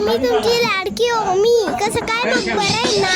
मी तुमची लाडकी हो मी. कसं काय बघ बरं ना?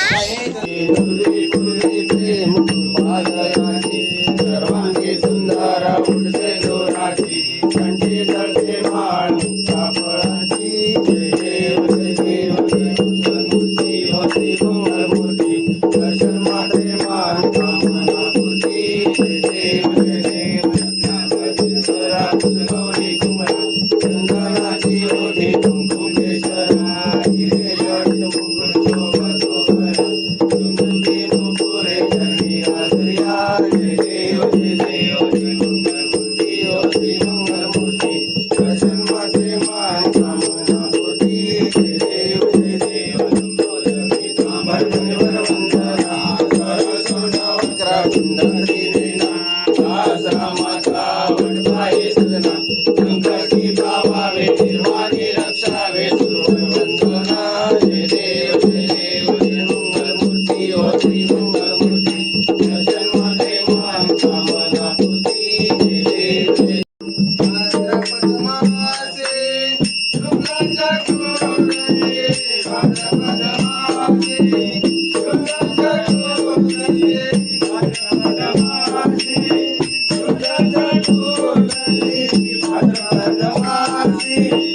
Adamasi.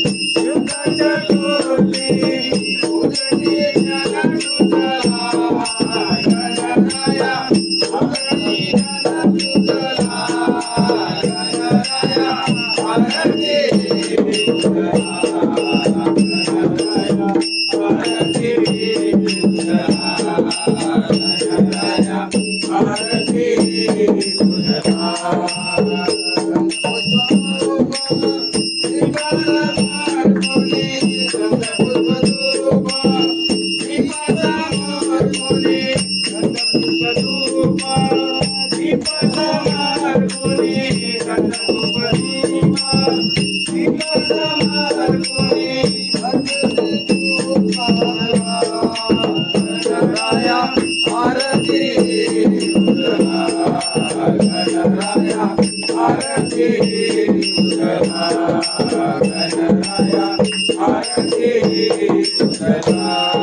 잘가.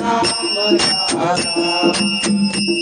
राम राम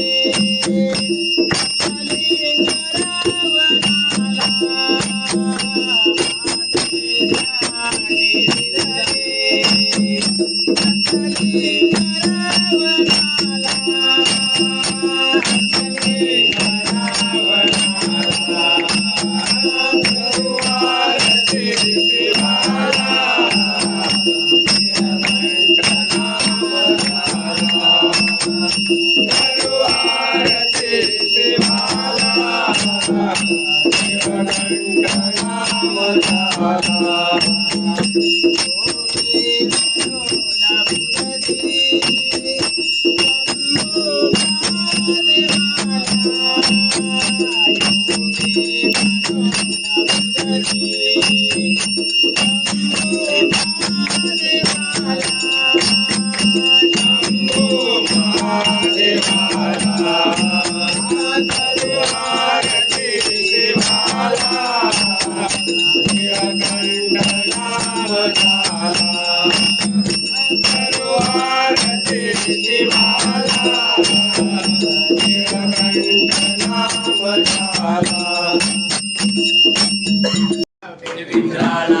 Amen. इंद्राला ब्रह्मदे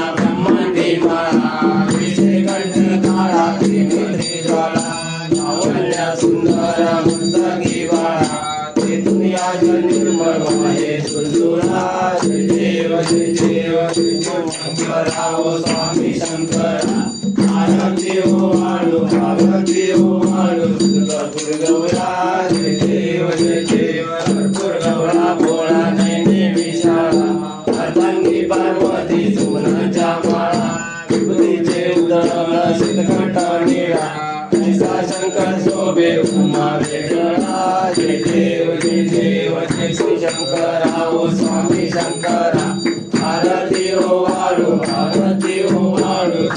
शंकरा ओ स्वामी शंकरा भारती हो वाळू भारती हो वाळू.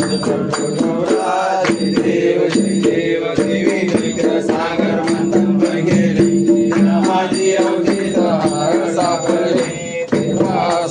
गौरा जय देव जय देव देवी सागर मंथन गेले सापडले तेव्हा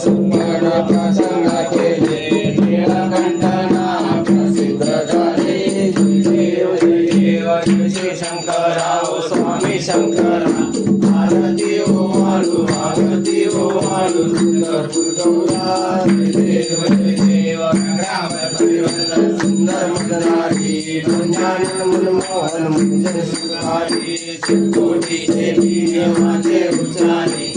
मनमोहन मुंजन सुखारी चित्तोटी देवी माझे उच्चारी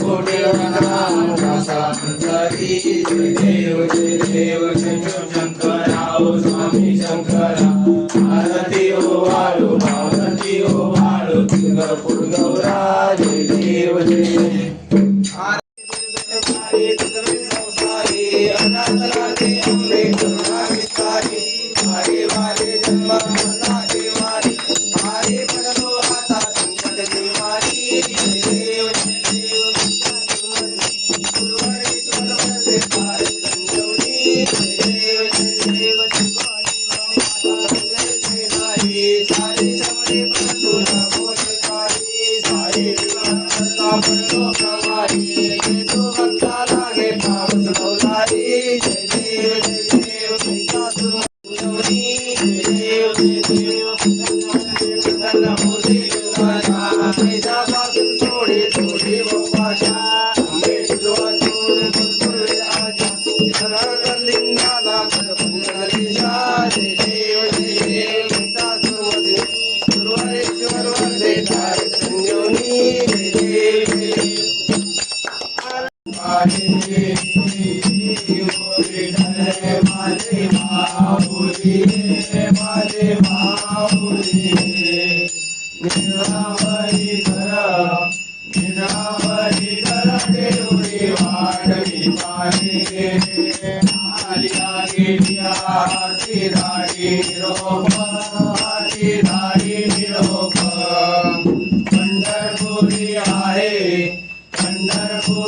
कोटे राम दासा अंतरी जय देव जय देव शंकर शंकरा ओ स्वामी शंकरा आरती ओ वाळू आरती ओ वाळू तुळजापूर गौरा जय देव जय देव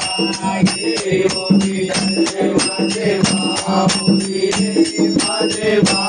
Hare Rama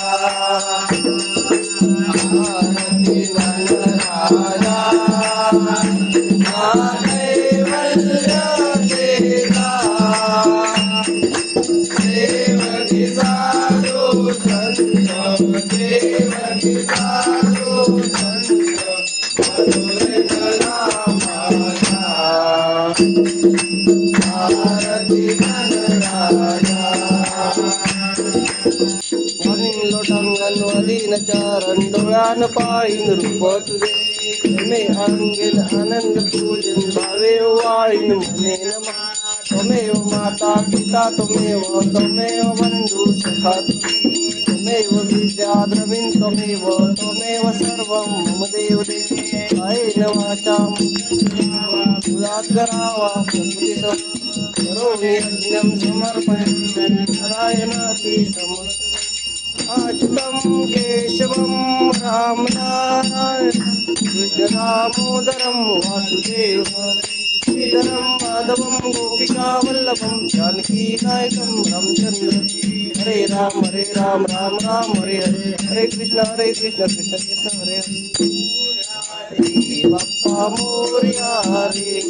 Bye. चरण पाई रूप तुझे मे अंगेल आनंद पूजन भावे वाई मने नमा तमेव माता पिता तमेव तमेव बंधु सखा तमेव विद्या द्रविण तमेव तमेव सर्वं मम देव. देवे कायेन वाचां मुलात् करावा प्रकृतिसं नारायणाति अच्युतं केशवं राम कृष्णरामोदरम वासुदेव श्रीधरम माधवम गोपिका वल्लभम जानकी नायकम रामचंद्र हरे राम हरे राम राम राम हरे हरे हरे कृष्ण हरे कृष्ण कृष्ण कृष्ण हरे हरे। हरे बाप्पा मोरया हरे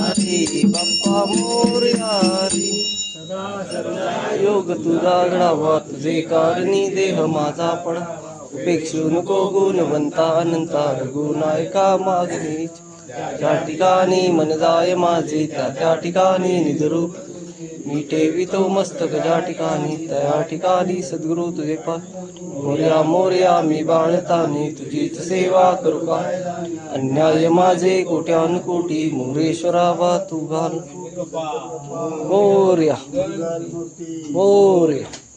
हरे बाप्पा मोरया हरे योग तुझा घडावा तुझे कारणी देह माझा पण. उपेक्षू नको गुणवंता अनंता रघुनायका मागणी त्या ठिकाणी मन जाय माझे त्या त्या ठिकाणी निधरू मी ठेवितो मस्तक ज्या ठिकाणी त्या ठिकाणी सद्गुरु तुझे पा मोर्या मोर्या मी बाळताने तुझीच सेवा करू का? अन्याय माझे कोट्यान कोटी मोरेश्वरा वा तू घाल. मोर्या मोर्या